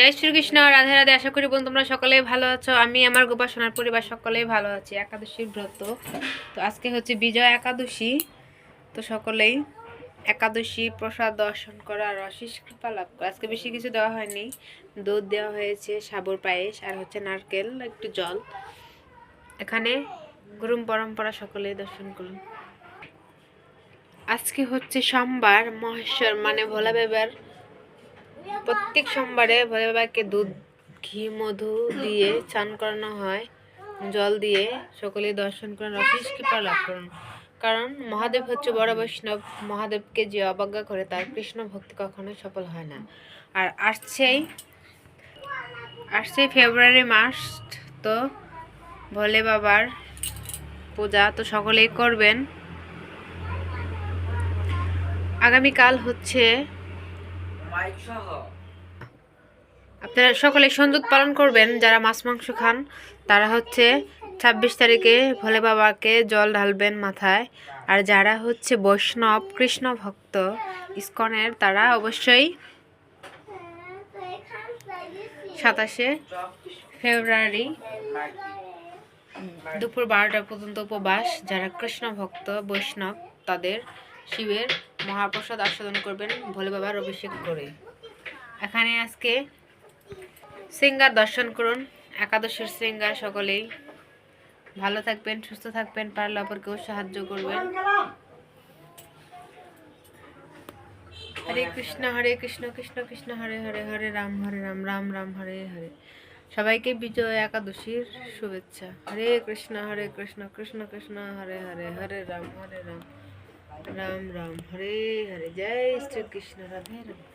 জয় শ্রীকৃষ্ণ, রাধে রাধে। আশা করি বোন তোমরা সকলেই ভালো আছো। আমি আমার গোপাসনার পরিবার সকলেই ভালো আছি, একাদশীর ব্রত। তো আজকে হচ্ছে বিজয় একাদশী। তো সকলেই একাদশী প্রসাদ দর্শন করা আর কৃপা লাভ করা। আজকে বেশি কিছু দেওয়া হয়নি। দুধ দেওয়া হয়েছে, সাবর পায়েস আর হচ্ছে নারকেল, একটু জল। এখানে গুরুম পরম্পরা সকলেই দর্শন করুন। আজকে হচ্ছে সোমবার, মহেশ্বর মানে ভোলা বেবার প্রত্যেক সোমবারে ভোলে বাবাকে দুধ, ঘি, মধু দিয়ে চান করানো হয়। জল দিয়ে সকলেই দর্শন করেন, অফিস কৃপা লাভ করুন। কারণ মহাদেব হচ্ছে বড় বৈষ্ণব। মহাদেবকে যে অবজ্ঞা করে তার কৃষ্ণ ভক্তি কখনোই সফল হয় না। আর আসছেই আসছেই ফেব্রুয়ারি মাস তো ভোলে বাবার পূজা, তো সকলেই করবেন। আগামীকাল হচ্ছে আপনারা সকলে সন্দুত পালন করবেন, যারা মাছ মাংস খান, তারা হচ্ছে ছাব্বিশ তারিখে ভোলে বাবাকে জল ঢালবেন মাথায়। আর যারা হচ্ছে বৈষ্ণব, কৃষ্ণ ভক্ত, ইস্কনের, তারা অবশ্যই সাতাশে ফেব্রুয়ারি দুপুর বারোটা পর্যন্ত উপবাস। যারা কৃষ্ণ ভক্ত, বৈষ্ণব, তাদের শিবের মহাপ্রসাদ আস্বাদন করবেন ভোলে বাবার অভিষেক করে। এখানে আজকে সিঙ্গার দর্শন করুন, একাদশের সিঙ্গার সকলেই। ভালো থাকবেন, সুস্থ থাকবেন, পারলে অপরকেও সাহায্য করবেন। হরে কৃষ্ণ হরে কৃষ্ণ কৃষ্ণ কৃষ্ণ, হরে হরে হরে, রাম হরে, রাম রাম রাম, হরে হরে। সবাইকে বিজয় একাদশীর শুভেচ্ছা। হরে কৃষ্ণ হরে কৃষ্ণ কৃষ্ণ কৃষ্ণ, হরে হরে হরে, রাম হরে, রাম। রাম রাম হরে হরে জয় শ্রীকৃষ্ণ রাধে রাধে